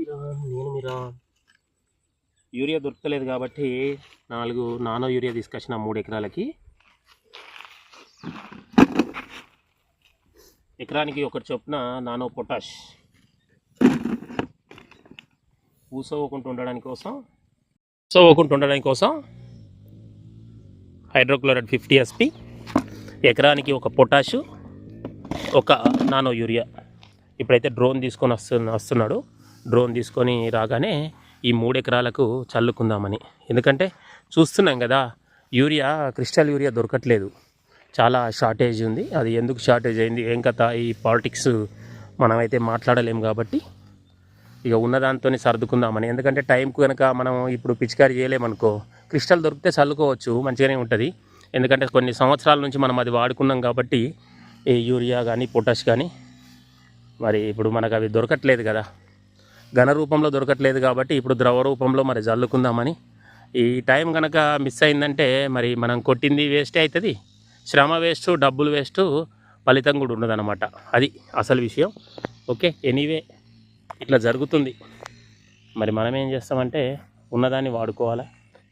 మీరా నేను మీరా? యూరియా దొరకలేదు కాబట్టి నాలుగు నానో యూరియా తీసుకొచ్చిన మూడు ఎకరాలకి. ఎకరానికి ఒకటి చొప్పున నానో పొటాష్. ఊసవ్వకుండా ఉండడానికి కోసం ఊసవ్వకుండా ఉండడానికి కోసం హైడ్రోక్లోరైడ్ ఫిఫ్టీ ఎస్పి. ఎకరానికి ఒక పొటాషు ఒక నానో యూరియా. ఇప్పుడైతే డ్రోన్ తీసుకొని వస్తు వస్తున్నాడు. డ్రోన్ తీసుకొని రాగానే ఈ మూడు ఎకరాలకు చల్లుకుందామని. ఎందుకంటే చూస్తున్నాం కదా యూరియా క్రిస్టల్ యూరియా దొరకట్లేదు. చాలా షార్టేజ్ ఉంది. అది ఎందుకు షార్టేజ్ అయింది? ఏం కథ? ఈ పాలిటిక్స్ మనమైతే మాట్లాడలేం కాబట్టి ఇక ఉన్నదాంతో సర్దుకుందామని. ఎందుకంటే టైంకు కనుక మనం ఇప్పుడు పిచికారి చేయలేమనుకో క్రిస్టల్ దొరికితే చల్లుకోవచ్చు మంచిగానే ఉంటుంది. ఎందుకంటే కొన్ని సంవత్సరాల నుంచి మనం అది వాడుకున్నాం కాబట్టి ఈ యూరియా కానీ పొటాష్ కానీ మరి ఇప్పుడు మనకు అవి దొరకట్లేదు కదా. ఘన రూపంలో దొరకట్లేదు కాబట్టి ఇప్పుడు ద్రవ రూపంలో మరి జల్లుకుందామని. ఈ టైం కనుక మిస్ అయిందంటే మరి మనం కొట్టింది వేస్టే అవుతుంది శ్రమ వేస్ట్ డబ్బులు వేస్ట్ ఫలితం కూడా ఉండదన్నమాట. అది అసలు విషయం. ఓకే ఎనీవే ఇట్లా జరుగుతుంది. మరి మనం ఏం చేస్తామంటే ఉన్నదాన్ని వాడుకోవాలి?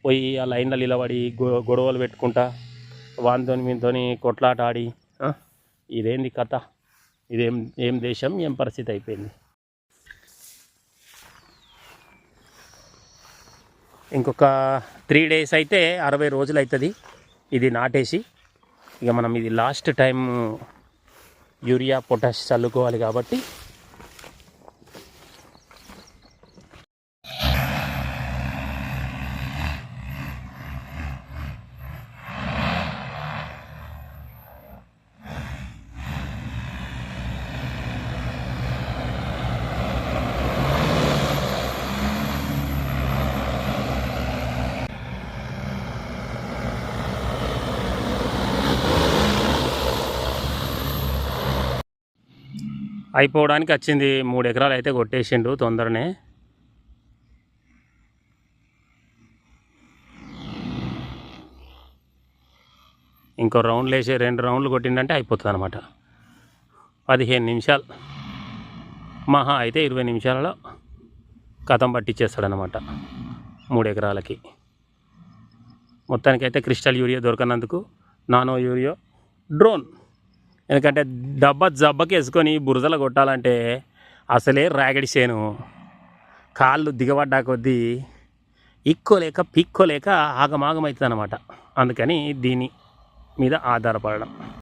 పోయి ఆ లైన్లో నిలబడి గొ- గొడవలు పెట్టుకుంటా వానితోని మీతోని కొట్లాట ఆడి ఇదేంది కథ? ఇదేం ఏం దేశం? ఏం పరిస్థితి అయిపోయింది? ఇంకొక త్రీ డేస్ అయితే అరవై రోజులు అవుతుంది. ఇది నాటేసి ఇక మనం ఇది లాస్ట్ టైం యూరియా పొటాష్ చల్లుకోవాలి కాబట్టి అయిపోవడానికి వచ్చింది. మూడు ఎకరాలు అయితే కొట్టేసిండు తొందరనే. ఇంకో రౌండ్లు వేసి రెండు రౌండ్లు కొట్టిండంటే అయిపోతుంది అనమాట పదిహేను నిమిషాలు. మహా అయితే ఇరవై నిమిషాలలో కథం పట్టించేస్తాడనమాట మూడు ఎకరాలకి. మొత్తానికైతే క్రిస్టల్ యూరియా దొరకనందుకు నానో యూరియా డ్రోన్. ఎందుకంటే దెబ్బ జబ్బకి వేసుకొని బురదలు కొట్టాలంటే అసలే రాగడి చేను. కాళ్ళు దిగబడ్డా కొద్దీ ఇక్కోలేక పిక్కోలేక ఆగమాగమవుతుంది అనమాట అందుకని దీని మీద ఆధారపడడం.